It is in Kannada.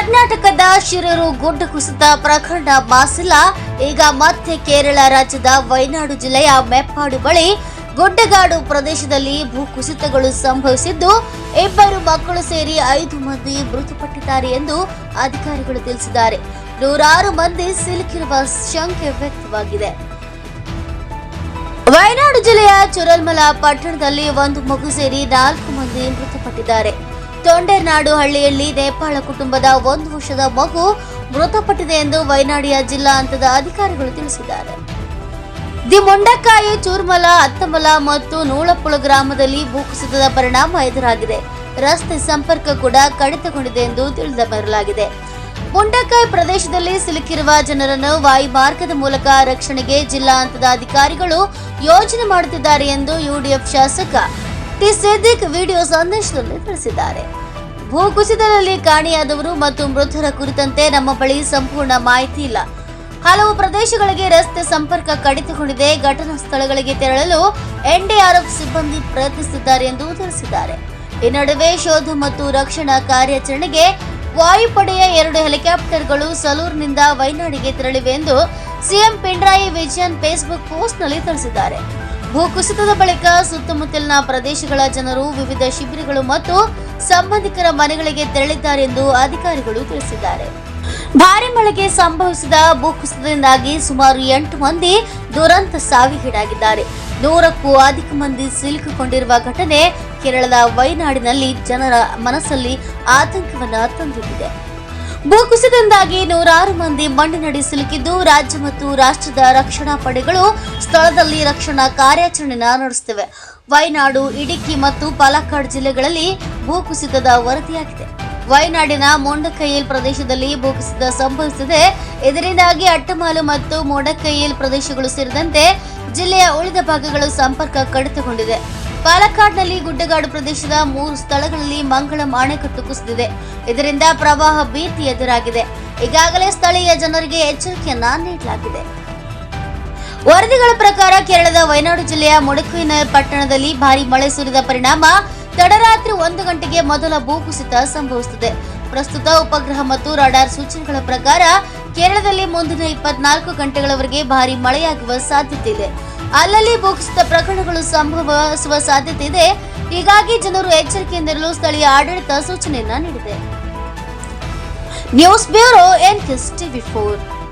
ಕರ್ನಾಟಕದ ಶಿರೂರು ಗುಡ್ಡ ಕುಸಿತ ಪ್ರಕರಣ ಮಾಸಿಲ್ಲ ಈಗ ಮತ್ತೆ ಕೇರಳ ರಾಜ್ಯದ ವಯನಾಡು ಜಿಲ್ಲೆಯ ಮೆಪ್ಪಾಡು ಬಳಿ ಗುಡ್ಡಗಾಡು ಪ್ರದೇಶದಲ್ಲಿ ಭೂಕುಸಿತಗಳು ಸಂಭವಿಸಿದ್ದು, ಇಬ್ಬರು ಮಕ್ಕಳು ಸೇರಿ ಐದು ಮಂದಿ ಮೃತಪಟ್ಟಿದ್ದಾರೆ ಎಂದು ಅಧಿಕಾರಿಗಳು ತಿಳಿಸಿದ್ದಾರೆ. ನೂರಾರು ಮಂದಿ ಸಿಲುಕಿರುವ ಶಂಕೆ ವ್ಯಕ್ತವಾಗಿದೆ. ವಯನಾಡು ಜಿಲ್ಲೆಯ ಚುರಲ್ಮಲ ಪಟ್ಟಣದಲ್ಲಿ ಒಂದು ಮಗು ಸೇರಿ ನಾಲ್ಕು ಮಂದಿ ಮೃತಪಟ್ಟಿದ್ದಾರೆ. ತೊಂಡೇನಾಡು ಹಳ್ಳಿಯಲ್ಲಿ ನೇಪಾಳ ಕುಟುಂಬದ ಒಂದು ವರ್ಷದ ಮಗು ಮೃತಪಟ್ಟಿದೆ ಎಂದು ವೈನಾಡಿಯ ಜಿಲ್ಲಾ ಹಂತದ ಅಧಿಕಾರಿಗಳು ತಿಳಿಸಿದ್ದಾರೆ. ದಿ ಮೊಂಡಕಾಯಿ ಚೂರ್ಮಲ, ಅತ್ತಮಲ ಮತ್ತು ನೂಳಪ್ಪುಳ ಗ್ರಾಮದಲ್ಲಿ ಭೂಕುಸಿತದ ಪರಿಣಾಮ ಎದುರಾಗಿದೆ. ರಸ್ತೆ ಸಂಪರ್ಕ ಕೂಡ ಕಡಿತಗೊಂಡಿದೆ ಎಂದು ತಿಳಿದು ಬರಲಾಗಿದೆ. ಮುಂಡಕ್ಕಾಯಿ ಪ್ರದೇಶದಲ್ಲಿ ಸಿಲುಕಿರುವ ಜನರನ್ನು ವಾಯುಮಾರ್ಗದ ಮೂಲಕ ರಕ್ಷಣೆಗೆ ಜಿಲ್ಲಾ ಹಂತದ ಅಧಿಕಾರಿಗಳು ಯೋಜನೆ ಮಾಡುತ್ತಿದ್ದಾರೆ ಎಂದು ಯುಡಿಎಫ್ ಶಾಸಕ ಟಿ ಸಿದ್ದಿಕ್ ವಿಡಿಯೋ ಸಂದೇಶದಲ್ಲಿ ತಿಳಿಸಿದ್ದಾರೆ. ಭೂಕುಸಿತದಲ್ಲಿ ಕಾಣೆಯಾದವರು ಮತ್ತು ಮೃತರ ಕುರಿತಂತೆ ನಮ್ಮ ಬಳಿ ಸಂಪೂರ್ಣ ಮಾಹಿತಿ ಇಲ್ಲ. ಹಲವು ಪ್ರದೇಶಗಳಿಗೆ ರಸ್ತೆ ಸಂಪರ್ಕ ಕಡಿತಗೊಂಡಿದೆ. ಘಟನಾ ಸ್ಥಳಗಳಿಗೆ ತೆರಳಲು ಎನ್ಡಿಆರ್ಎಫ್ ಸಿಬ್ಬಂದಿ ಪ್ರಯತ್ನಿಸಿದ್ದಾರೆ ಎಂದು ತಿಳಿಸಿದ್ದಾರೆ. ಈ ನಡುವೆ ಶೋಧ ಮತ್ತು ರಕ್ಷಣಾ ಕಾರ್ಯಾಚರಣೆಗೆ ವಾಯುಪಡೆಯ ಎರಡು ಹೆಲಿಕಾಪ್ಟರ್ಗಳು ಸಲೂರ್ನಿಂದ ವೈನಾಡಿಗೆ ತೆರಳಿವೆ ಎಂದು ಸಿಎಂ ಪಿಣರಾಯಿ ವಿಜಯನ್ ಫೇಸ್ಬುಕ್ ಪೋಸ್ಟ್ನಲ್ಲಿ ತಿಳಿಸಿದ್ದಾರೆ. ಭೂಕುಸಿತದ ಬಳಿಕ ಸುತ್ತಮುತ್ತಲಿನ ಪ್ರದೇಶಗಳ ಜನರು ವಿವಿಧ ಶಿಬಿರಗಳು ಮತ್ತು ಸಂಬಂಧಿಕರ ಮನೆಗಳಿಗೆ ತೆರಳಿದ್ದಾರೆ ಎಂದು ಅಧಿಕಾರಿಗಳು ತಿಳಿಸಿದ್ದಾರೆ. ಭಾರಿ ಮಳೆಗೆ ಸಂಭವಿಸಿದ ಭೂಕುಸಿತದಿಂದಾಗಿ ಸುಮಾರು ಎಂಟು ಮಂದಿ ದುರಂತ ಸಾವಿಗೀಡಾಗಿದ್ದಾರೆ. ನೂರಕ್ಕೂ ಅಧಿಕ ಮಂದಿ ಸಿಲುಕಿಕೊಂಡಿರುವ ಘಟನೆ ಕೇರಳದ ವೈನಾಡಿನಲ್ಲಿ ಜನರ ಮನಸ್ಸಲ್ಲಿ ಆತಂಕವನ್ನು ತಂದೊಡ್ಡಿದೆ ಭೂಕುಸಿತದಿಂದಾಗಿ ನೂರಾರು ಮಂದಿ ಮಣ್ಣಿನಡಿ ಸಿಲುಕಿದ್ದು, ರಾಜ್ಯ ಮತ್ತು ರಾಷ್ಟ್ರದ ರಕ್ಷಣಾ ಪಡೆಗಳು ಸ್ಥಳದಲ್ಲಿ ರಕ್ಷಣಾ ಕಾರ್ಯಾಚರಣೆ ನಡೆಸುತ್ತಿವೆ. ವೈನಾಡು ಇಡುಕ್ಕಿ ಮತ್ತು ಪಾಲಕ್ಕಾಡ್ ಜಿಲ್ಲೆಗಳಲ್ಲಿ ಭೂಕುಸಿತದ ವರದಿಯಾಗಿದೆ. ವೈನಾಡಿನ ಮೊಂಡಕೈಯಲ್ ಪ್ರದೇಶದಲ್ಲಿ ಭೂಕುಸಿತ ಸಂಭವಿಸಿದೆ. ಇದರಿಂದಾಗಿ ಅಟ್ಟಮಾಲು ಮತ್ತು ಮೊಂಡಕೈಯಲ್ ಪ್ರದೇಶಗಳು ಸೇರಿದಂತೆ ಜಿಲ್ಲೆಯ ಉಳಿದ ಭಾಗಗಳು ಸಂಪರ್ಕ ಕಡಿತಗೊಂಡಿದೆ. ಪಾಲಕ್ಕಾಡ್ನಲ್ಲಿ ಗುಡ್ಡಗಾಡು ಪ್ರದೇಶದ ಮೂರು ಸ್ಥಳಗಳಲ್ಲಿ ಮಂಗಳಂ ಅಣೆಕಟ್ಟು ಕುಸಿದಿದೆ. ಇದರಿಂದ ಪ್ರವಾಹ ಭೀತಿ ಎದುರಾಗಿದೆ. ಈಗಾಗಲೇ ಸ್ಥಳೀಯ ಜನರಿಗೆ ಎಚ್ಚರಿಕೆಯನ್ನ ನೀಡಲಾಗಿದೆ. ವರದಿಗಳ ಪ್ರಕಾರ ಕೇರಳದ ವಯನಾಡು ಜಿಲ್ಲೆಯ ಮುಡಕುವಿನ ಪಟ್ಟಣದಲ್ಲಿ ಭಾರಿ ಮಳೆ ಸುರಿದ ಪರಿಣಾಮ ತಡರಾತ್ರಿ ಒಂದು ಗಂಟೆಗೆ ಮೊದಲ ಭೂಕುಸಿತ ಸಂಭವಿಸುತ್ತದೆ. ಪ್ರಸ್ತುತ ಉಪಗ್ರಹ ಮತ್ತು ರಾಡಾರ್ ಸೂಚನೆಗಳ ಪ್ರಕಾರ ಕೇರಳದಲ್ಲಿ ಮುಂದಿನ ಇಪ್ಪತ್ನಾಲ್ಕು ಗಂಟೆಗಳವರೆಗೆ ಭಾರಿ ಮಳೆಯಾಗುವ ಸಾಧ್ಯತೆ ಇದೆ. ಅಲ್ಲಲ್ಲಿ ಭೂಕುಸಿತ ಪ್ರಕರಣಗಳು ಸಂಭವಿಸುವ ಸಾಧ್ಯತೆ ಇದೆ. ಹೀಗಾಗಿ ಜನರು ಎಚ್ಚರಿಕೆಯಿಂದಿರಲು ಸ್ಥಳೀಯ ಆಡಳಿತ ಸೂಚನೆಯನ್ನ ನೀಡಿದೆ. News bureau N TV four.